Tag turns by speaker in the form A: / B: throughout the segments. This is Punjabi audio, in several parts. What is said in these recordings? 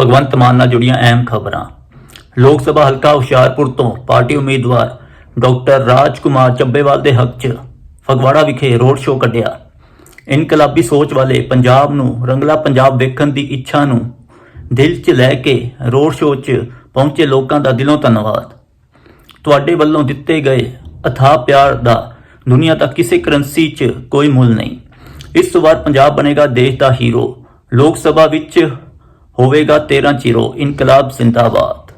A: ਭਗਵੰਤ ਮਾਨ ਨਾਲ ਜੁੜੀਆਂ ਅਹਿਮ ਖਬਰਾਂ। ਲੋਕ ਸਭਾ ਹਲਕਾ ਹੁਸ਼ਿਆਰਪੁਰ ਤੋਂ ਪਾਰਟੀ ਉਮੀਦਵਾਰ ਡਾਕਟਰ ਰਾਜ ਕੁਮਾਰ ਚੱਬੇਵਾਲ ਦੇ ਹੱਕ 'ਚ ਫਗਵਾੜਾ ਵਿਖੇ ਰੋਡ ਸ਼ੋਅ ਕੱਢਿਆ। ਇਨਕਲਾਬੀ ਸੋਚ ਵਾਲੇ ਪੰਜਾਬ ਨੂੰ ਰੰਗਲਾ ਪੰਜਾਬ ਵੇਖਣ ਦੀ ਇੱਛਾ ਨੂੰ ਦਿਲ 'ਚ ਲੈ ਕੇ ਰੋਡ ਸ਼ੋਅ 'ਚ ਪਹੁੰਚੇ ਲੋਕਾਂ ਦਾ ਦਿਲੋਂ ਧੰਨਵਾਦ। ਤੁਹਾਡੇ ਵੱਲੋਂ ਦਿੱਤੇ ਗਏ ਅਥਾਹ ਪਿਆਰ ਦਾ ਦੁਨੀਆ ਤੱਕ ਕਿਸੇ ਕਰੰਸੀ 'ਚ ਕੋਈ ਮੁੱਲ ਨਹੀਂ। ਇਸ ਵਾਰ ਪੰਜਾਬ ਬਣੇਗਾ ਦੇਸ਼ ਦਾ ਹੀਰੋ। ਲੋਕ ਸਭਾ ਵਿੱਚ ਹੋਵੇਗਾ 13 ਚਿਰੋ ਇਨਕਲਾਬ ਜ਼ਿੰਦਾਬਾਦ।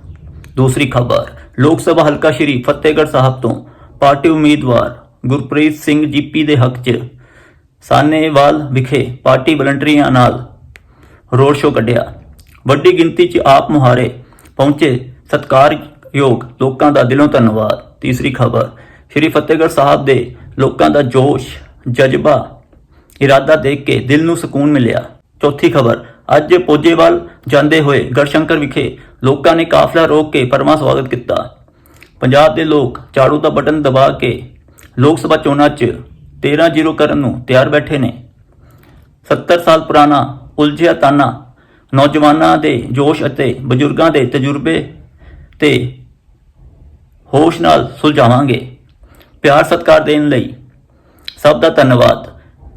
A: ਦੂਸਰੀ ਖਬਰ, ਲੋਕ ਸਭਾ ਹਲਕਾ ਸ਼੍ਰੀ ਫਤਿਹਗੜ੍ਹ ਸਾਹਿਬ ਤੋਂ ਪਾਰਟੀ ਉਮੀਦਵਾਰ ਗੁਰਪ੍ਰੀਤ ਸਿੰਘ ਜੀਪੀ ਦੇ ਹੱਕ 'ਚ ਸਾਨੇਵਾਲ ਵਿਖੇ ਪਾਰਟੀ ਵਲੰਟੀਅਰਾਂ ਨਾਲ ਰੋਡ ਸ਼ੋਅ ਕੱਢਿਆ। ਵੱਡੀ ਗਿਣਤੀ 'ਚ ਆਪ ਮੁਹਾਰੇ ਪਹੁੰਚੇ ਸਤਿਕਾਰਯੋਗ ਲੋਕਾਂ ਦਾ ਦਿਲੋਂ ਧੰਨਵਾਦ। ਤੀਸਰੀ ਖਬਰ, ਸ਼੍ਰੀ ਫਤਿਹਗੜ੍ਹ ਸਾਹਿਬ ਦੇ ਲੋਕਾਂ ਦਾ ਜੋਸ਼, ਜਜ਼ਬਾ, ਇਰਾਦਾ ਦੇਖ ਕੇ ਦਿਲ ਨੂੰ ਸਕੂਨ ਮਿਲਿਆ। ਚੌਥੀ ਖਬਰ ਅੱਜ ਪੋਜੇਵਾਲ ਜਾਂਦੇ ਹੋਏ ਗੜਸ਼ੰਕਰ ਵਿਖੇ ਲੋਕਾਂ ਨੇ ਕਾਫਲਾ ਰੋਕ ਕੇ ਪਰਮਾ ਸਵਾਗਤ ਕੀਤਾ। ਪੰਜਾਬ ਦੇ ਲੋਕ ਝਾੜੂ ਦਾ ਬਟਨ ਦਬਾ ਕੇ ਲੋਕ ਸਭਾ ਚੋਣਾਂ 'ਚ 13-0 ਕਰਨ ਨੂੰ ਤਿਆਰ ਬੈਠੇ ਨੇ। 70 ਸਾਲ ਪੁਰਾਣਾ ਉਲਝਿਆ ਤਾਨਾ ਨੌਜਵਾਨਾਂ ਦੇ ਜੋਸ਼ ਅਤੇ ਬਜ਼ੁਰਗਾਂ ਦੇ ਤਜਰਬੇ ਤੇ ਹੋਸ਼ ਨਾਲ ਸੁਲਝਾਵਾਂਗੇ। ਪਿਆਰ ਸਤਿਕਾਰ ਦੇਣ ਲਈ ਸਭ ਦਾ ਧੰਨਵਾਦ।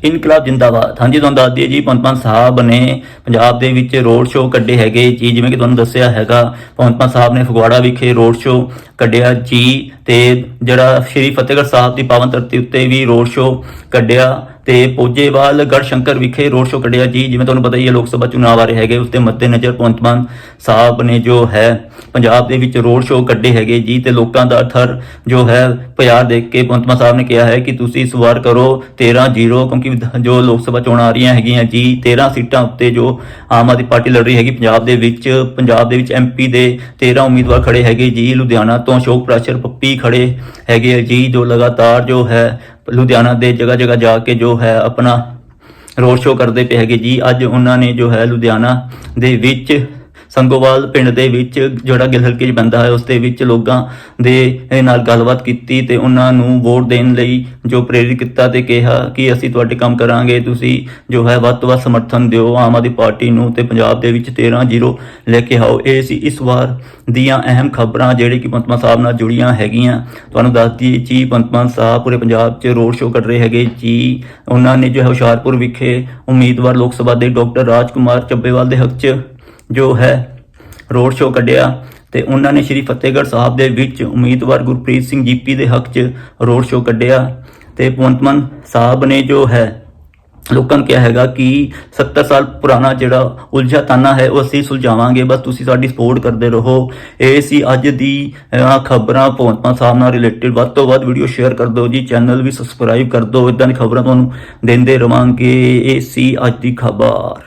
A: ਇਨਕਲਾਬ ਜਿੰਦਾਬਾਦ। ਹਾਂਜੀ ਤੁਹਾਨੂੰ ਦੱਸ ਦਈਏ ਜੀ ਪੰਤਪਾਨ ਸਾਹਿਬ ਨੇ ਪੰਜਾਬ ਦੇ ਵਿੱਚ ਰੋਡ ਸ਼ੋਅ ਕੱਢੇ ਹੈਗੇ ਜੀ, ਜਿਵੇਂ ਕਿ ਤੁਹਾਨੂੰ ਦੱਸਿਆ ਹੈਗਾ ਪੰਤਪਾਨ ਸਾਹਿਬ ਨੇ ਫਗਵਾੜਾ ਵਿਖੇ ਰੋਡ ਸ਼ੋਅ ਕੱਢਿਆ ਜੀ। ਤੇ ਜਿਹੜਾ ਸ਼੍ਰੀ ਫਤਿਹਗੜ੍ਹ ਸਾਹਿਬ ਦੀ ਪਾਵਨ ਧਰਤੀ ਉੱਤੇ ਵੀ ਰੋਡ ਸ਼ੋਅ ਕੱਢਿਆ ਤੇ ਪੋਜੇਵਾਲ ਗੜ ਸ਼ੰਕਰ ਵਿਖੇ ਰੋਡ ਸ਼ੋਅ ਕੱਢਿਆ। ਜੀ, ਜਿਵੇਂ ਤੁਹਾਨੂੰ ਪਤਾ ਹੀ ਹੈ, ਲੋਕ ਸਭਾ ਚੁਣਾਵ ਆ ਰਹੇ ਹੈਗੇ, ਉਸ ਦੇ ਮੱਦੇਨਜ਼ਰ ਪੰਤਪਾਨ ਸਾਹਿਬ ਨੇ ਜੋ ਹੈ, ਪੰਜਾਬ ਦੇ ਵਿੱਚ ਰੋਡ ਸ਼ੋਅ ਕੱਢੇ ਹੈਗੇ। ਜੀ, ਤੇ ਲੋਕਾਂ ਦਾ ਅਥਰ ਜੋ ਹੈ, ਪਿਆਰ ਦੇਖ ਕੇ ਪੰਤਮਾ ਸਾਹਿਬ ਨੇ ਕਿਹਾ ਹੈ ਕਿ ਤੁਸੀਂ ਇਸ ਵਾਰ ਕਰੋ 13-0 ਕਿਉਂਕਿ ਜੋ ਲੋਕ ਸਭਾ ਚੋਣਾਂ ਆ ਰਹੀਆਂ ਹੈਗੀਆਂ, ਜੀ 13 ਸੀਟਾਂ ਉੱਤੇ ਜੋ ਆਮ ਆਦਮੀ ਪਾਰਟੀ ਲੜ ਰਹੀ ਹੈਗੀ, ਪੰਜਾਬ ਦੇ ਵਿੱਚ, ਪੰਜਾਬ ਦੇ ਵਿੱਚ ਐਮਪੀ ਦੇ 13 ਉਮੀਦਵਾਰ ਖੜੇ ਹੈਗੇ। ਜੀ, ਲੁਧਿਆਣਾ ਤੋਂ ਅਸ਼ੋਕ ਪ੍ਰਾਸ਼ਰ, ਪੱਪੀ ਖੜੇ ਹੈਗੇ ਜੀ ਜੋ ਲਗਾਤਾਰ ਜੋ ਹੈ, ਲੁਧਿਆਣਾ ਦੇ ਜਗ੍ਹਾ ਜਗ੍ਹਾ ਜਾ ਕੇ ਜੋ ਹੈ, ਆਪਣਾ ਰੋਡ ਸ਼ੋਅ ਕਰਦੇ ਪਏ ਹੈਗੇ। ਜੀ ਅੱਜ ਉਹਨਾਂ ਨੇ ਜੋ ਹੈ, ਲੁਧਿਆਣਾ ਦੇ ਵਿੱਚ ਸੰਗੋਵਾਲ ਪਿੰਡ ਦੇ ਵਿੱਚ ਜਿਹੜਾ ਗਿੱਲ ਹਲਕੇ 'ਚ ਪੈਂਦਾ ਹੈ, ਉਸ ਦੇ ਵਿੱਚ ਲੋਕਾਂ ਦੇ ਨਾਲ ਗੱਲਬਾਤ ਕੀਤੀ ਤੇ ਉਹਨਾਂ ਨੂੰ ਵੋਟ ਦੇਣ ਲਈ ਜੋ ਪ੍ਰੇਰਿਤ ਕੀਤਾ ਤੇ ਕਿਹਾ ਕਿ ਅਸੀਂ ਤੁਹਾਡੇ ਕੰਮ ਕਰਾਂਗੇ, ਤੁਸੀਂ ਜੋ ਹੈ ਵੱਧ ਤੋਂ ਵੱਧ ਸਮਰਥਨ ਦਿਓ, ਆਮ ਆਦਮੀ ਪਾਰਟੀ ਨੂੰ ਤੇ ਪੰਜਾਬ ਦੇ ਵਿੱਚ 13-0 ਲੈ ਕੇ ਆਓ। ਇਹ ਸੀ ਇਸ ਵਾਰ ਦੀਆਂ ਅਹਿਮ ਖਬਰਾਂ ਜਿਹੜੇ ਕਿ ਪੰਤਮਾ ਸਾਹਿਬ ਨਾਲ ਜੁੜੀਆਂ ਹੈਗੀਆਂ। ਤੁਹਾਨੂੰ ਦੱਸ ਦਈਏ, ਜੀ ਪੰਤਮਾ ਸਾਹਿਬ ਪੂਰੇ ਪੰਜਾਬ 'ਚ ਰੋਡ ਸ਼ੋਅ ਕਰ ਰਹੇ ਹੈਗੇ। ਜੀ, ਉਹਨਾਂ ਨੇ ਜੋ ਹੈ ਹੁਸ਼ਿਆਰਪੁਰ ਵਿਖੇ ਉਮੀਦਵਾਰ ਲੋਕ ਸਭਾ ਦੇ ਡਾਕਟਰ ਰਾਜਕੁਮਾਰ ਚੱਬੇਵਾਲ ਦੇ ਹੱਕ 'ਚ ਜੋ ਹੈ, ਰੋਡ ਸ਼ੋਅ ਕੱਢਿਆ ਤੇ ਉਹਨਾਂ ਨੇ ਸ਼੍ਰੀ ਫਤਿਹਗੜ੍ਹ ਸਾਹਿਬ ਦੇ ਵਿੱਚ ਉਮੀਦਵਾਰ ਗੁਰਪ੍ਰੀਤ ਸਿੰਘ ਜੀਪੀ ਦੇ ਹੱਕ 'ਚ ਰੋਡ ਸ਼ੋਅ ਕੱਢਿਆ ਤੇ ਭਗਵੰਤ ਮਾਨ ਸਾਹਿਬ ਨੇ ਜੋ ਹੈ, ਲੋਕਾਂ ਨੂੰ ਕਿਹਾ ਹੈਗਾ ਕਿ 70 ਸਾਲ ਪੁਰਾਣਾ ਜਿਹੜਾ ਉਲਝਾ ਤਾਨਾ ਹੈ, ਉਹ ਅਸੀਂ ਸੁਲਝਾਵਾਂਗੇ, ਬਸ ਤੁਸੀਂ ਸਾਡੀ ਸਪੋਰਟ ਕਰਦੇ ਰਹੋ। ਇਹ ਸੀ ਅੱਜ ਦੀ ਖਬਰਾਂ, ਭਗਵੰਤ ਮਾਨ ਸਾਹਿਬ ਨਾਲ ਰਿਲੇਟਡ ਵੱਧ ਤੋਂ ਵੱਧ ਵੀਡੀਓ ਸ਼ੇਅਰ ਕਰ ਦਿਓ ਜੀ ਚੈਨਲ ਵੀ ਸਬਸਕ੍ਰਾਈਬ ਕਰ ਦਿਓ। ਇਦਾਂ ਦੀ ਖਬਰਾਂ ਤੁਹਾਨੂੰ ਦਿੰਦੇ ਰਵਾਂਗੇ। ਇਹ ਸੀ ਅੱਜ ਦੀ ਖਬਰ।